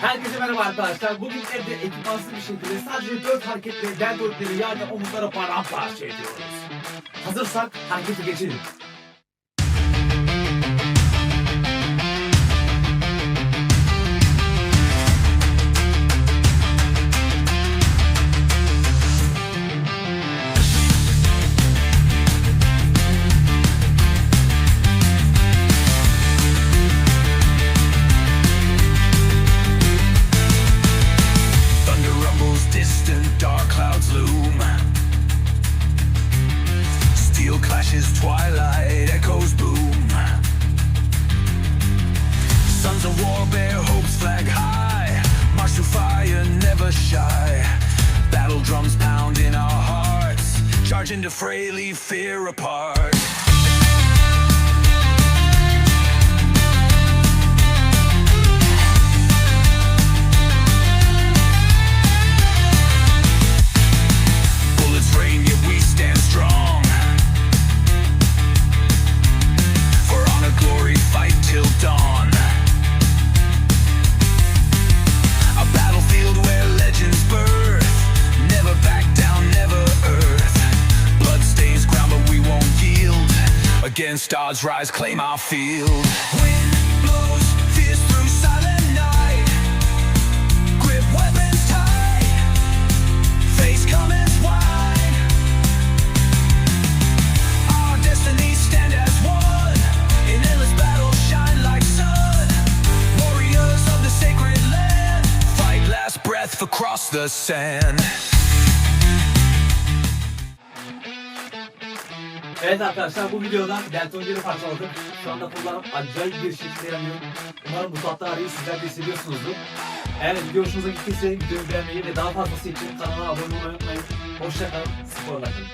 Herkese merhaba arkadaşlar. Bugün evde ekipmansız bir şekilde sadece 4 hareketle deltoidleri yani omuzlara paramparça ediyoruz. Hazırsak harekete geçelim. Steel clashes, twilight echoes boom. Sons of war bear hopes flag high. March through fire, never shy. Battle drums pound in our hearts. Charge into fray, leave fear apart. Against odds, rise, claim our field. Wind blows, fierce through silent night. Grip weapons tight. Face comments wide. Our destinies stand as one. In endless battle, shine like sun. Warriors of the sacred land. Fight last breath across the sand. Evet arkadaşlar bu videoda deltoidleri parçaladık. Şu anda kullanıp acayip bir şekilde yanıyorum. Umarım bu tatlı arayı sizler de hissediyorsunuzdur. Eğer video hoşunuza gittiyse videoyu beğenmeyi ve daha fazlası için kanala abone olmayı unutmayın. Hoşçakalın, sporla kalın.